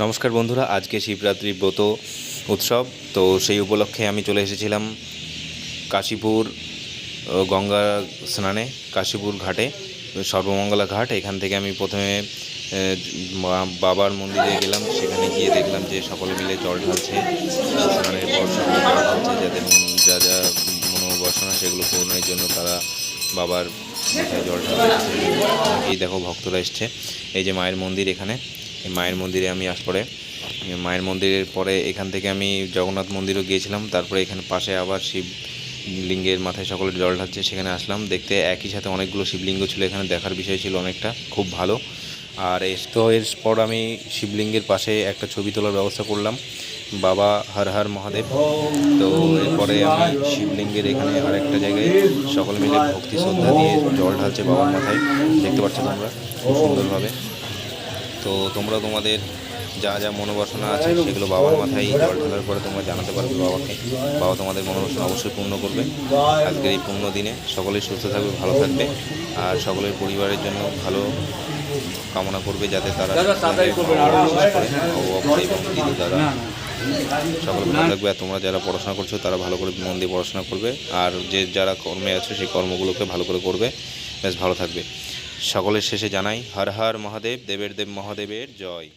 নমস্কার বন্ধুরা, আজকে শিবরাত্রি ব্রত উৎসব। তো সেই উপলক্ষে আমি চলে এসেছিলাম কাশীপুর গঙ্গা স্নানে, কাশীপুর ঘাটে, সর্বমঙ্গলা ঘাট। এখান থেকে আমি প্রথমে বাবার মন্দিরে গেলাম। সেখানে গিয়ে দেখলাম যে সকলে মিলে জল ঢালছে। স্নানের পর সকলে যাদের যা যা মনোবাসনা সেগুলো পূরণের জন্য তারা বাবার জল ঢালছে। এই দেখো, ভক্তরা এসছে। এই যে মায়ের মন্দির এখানে। এই মায়ের মন্দিরে আমি আস পরে মায়ের মন্দিরের পরে এখান থেকে আমি জগন্নাথ মন্দিরও গিয়েছিলাম। তারপরে এখানে পাশে আবার শিব লিঙ্গের মাথায় সকলে জল ঢালছে, সেখানে আসলাম। দেখতে একই সাথে অনেকগুলো শিবলিঙ্গ ছিল, এখানে দেখার বিষয় ছিল অনেকটা। খুব ভালো। আর তো এরপর আমি শিবলিঙ্গের পাশে একটা ছবি তোলার ব্যবস্থা করলাম, বাবা হর হর মহাদেব। তো এরপরে আমি শিবলিঙ্গের এখানে আর একটা জায়গায় সকলে মিলে ভক্তি শ্রদ্ধা দিয়ে জল ঢালছে বাবার মাথায়। দেখতে পাচ্ছ তোমরা, খুব সুন্দরভাবে। তো তোমরা তোমাদের যা যা মনোবাসনা আছে সেগুলো বাবার মাথায় জল ঢালার পরে তোমরা জানাতে পারবে বাবাকে। বাবা তোমাদের মনোবাসনা অবশ্যই পূর্ণ করবে। আজকের এই পূর্ণ দিনে সকলেই সুস্থ থাকবে ভালো থাকবে আর সকলের পরিবারের জন্য ভালো কামনা করবে যাতে তারা দাদা সকলে ভালো থাকবে আর তোমরা যারা পড়াশোনা করছ তারা ভালো করে মন দিয়ে পড়াশোনা করবে। আর যে যারা কর্মে আছো সেই কর্মগুলোকে ভালো করে করবে। বেশ ভালো থাকবে। সকলের শেষে জানাই হর হর মহাদেব দেবের দেব মহাদেবের জয়।